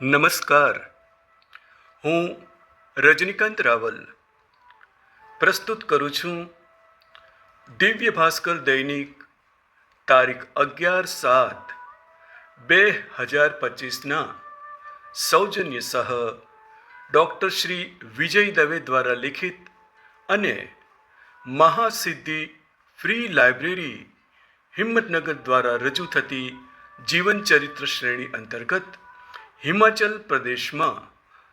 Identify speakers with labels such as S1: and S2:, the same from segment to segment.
S1: નમસ્કાર. હું રજનીકાંત રાવલ પ્રસ્તુત કરું છું દિવ્ય ભાસ્કર દૈનિક તારીખ અગિયાર સાત બે હજાર પચીસના સૌજન્ય સહ ડૉક્ટર શ્રી વિજય દવે દ્વારા લિખિત અને મહાસિદ્ધિ ફ્રી લાઇબ્રેરી હિંમતનગર દ્વારા રજૂ થતી જીવન ચરિત્ર શ્રેણી અંતર્ગત હિમાચલ પ્રદેશમાં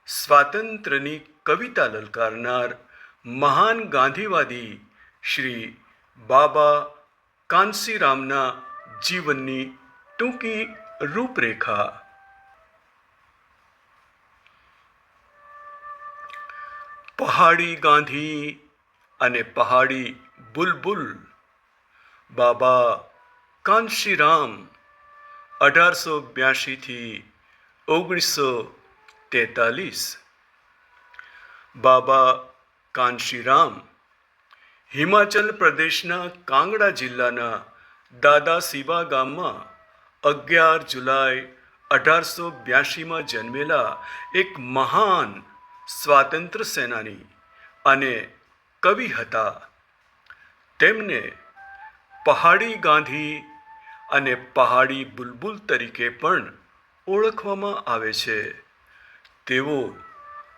S1: સ્વાતંત્ર્યની કવિતા લલકારનાર મહાન ગાંધીવાદી શ્રી બાબા કાંસીરામના જીવનની ટૂંકી રૂપરેખા. પહાડી ગાંધી અને પહાડી બુલબુલ, બાબા કાંશીરામ અઢારસો બ્યાસીથી ઓગણીસો તેતાલીસ. બાબા કાંશીરામ, હિમાચલ પ્રદેશના કાંગડા જિલ્લાના દાદા સિબા ગામમાં અગિયાર જુલાઈ અઢારસો બ્યાસીમાં જન્મેલા એક મહાન સ્વાતંત્ર્ય સેનાની અને કવિ હતા. તેમને પહાડી ગાંધી અને પહાડી બુલબુલ તરીકે પણ ઓળખવામાં આવે છે. તેઓ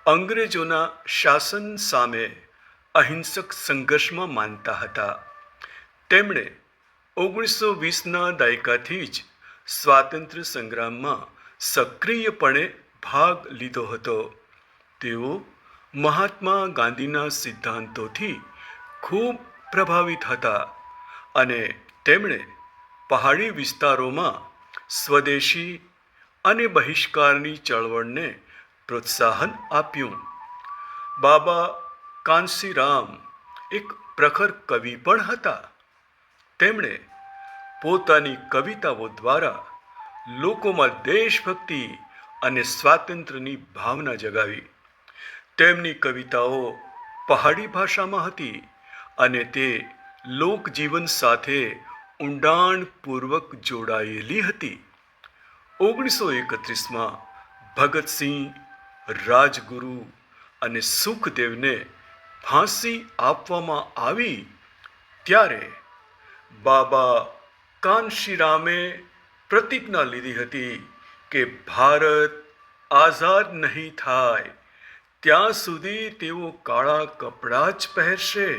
S1: અંગ્રેજોના શાસન સામે અહિંસક સંઘર્ષમાં માનતા હતા. તેમણે ઓગણીસો વીસના દાયકાથી જ સ્વાતંત્ર્ય સંગ્રામમાં સક્રિયપણે ભાગ લીધો હતો. તેઓ મહાત્મા ગાંધીના સિદ્ધાંતોથી ખૂબ પ્રભાવિત હતા અને તેમણે પહાડી વિસ્તારોમાં સ્વદેશી અને બહિષ્કારની ચળવળને પ્રોત્સાહન આપ્યું. બાબા કાંસીરામ એક પ્રખર કવિ પણ હતા. તેમણે પોતાની કવિતાઓ દ્વારા લોકોમાં દેશભક્તિ અને સ્વાતંત્ર્યની ભાવના જગાવી. તેમની કવિતાઓ પહાડી ભાષામાં હતી અને તે લોકજીવન સાથે ઊંડાણપૂર્વક જોડાયેલી હતી. ઓગણીસો એકત્રીસમાં ભગતસિંહ રાજગુરુ અને સુખદેવને ફાંસી આપવામાં આવી ત્યારે બાબા કાનશીરામે પ્રતિજ્ઞા લીધી હતી કે ભારત આઝાદ નહીં થાય, ત્યાં સુધી તેઓ કાળા કપડાં જ પહેરશે.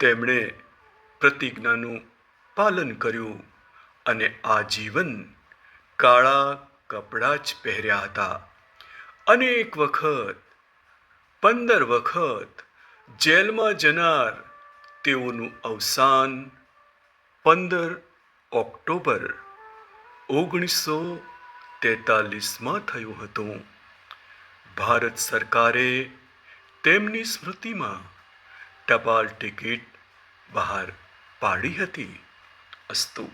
S1: તેમણે પ્રતિજ્ઞાનું પાલન કર્યું અને આજીવન કાળા કપડાં જ પહેર્યા હતા. અનેક વખત, પંદર વખત, જેલમાં જનાર તેઓનું અવસાન પંદર ઓક્ટોબર ઓગણીસો તેતાલીસમાં થયું હતું. ભારત સરકારે તેમની સ્મૃતિમાં ટપાલ ટિકિટ બહાર પાડી હતી. અસ્તુ